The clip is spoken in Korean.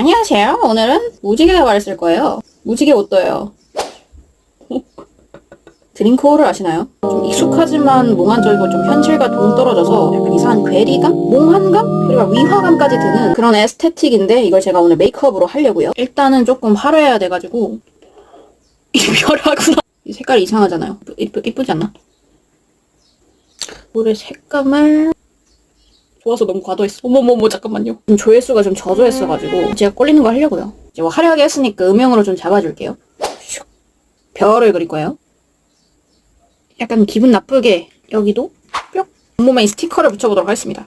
안녕하세요. 오늘은 무지개 가발을 쓸 거예요. 무지개 옷도요. 드링크홀을 아시나요? 좀 익숙하지만 몽환적이고 좀 현실과 동떨어져서 약간 이상한 괴리감? 몽환감? 그리고 위화감까지 드는 그런 에스테틱인데 이걸 제가 오늘 메이크업으로 하려고요. 일단은 조금 화려해야 돼가지고. 이 색깔이 이상하잖아요. 이쁘, 이쁘지 않나? 물의 색감을 좋아서 너무 과도했어. 어머머머 잠깐만요. 좀 조회수가 좀 저조했어가지고 제가 꼴리는 거 하려고요. 이제 뭐 화려하게 했으니까 음영으로 좀 잡아줄게요. 슉. 별을 그릴 거예요. 약간 기분 나쁘게 여기도 뿅. 온몸에 이 스티커를 붙여보도록 하겠습니다.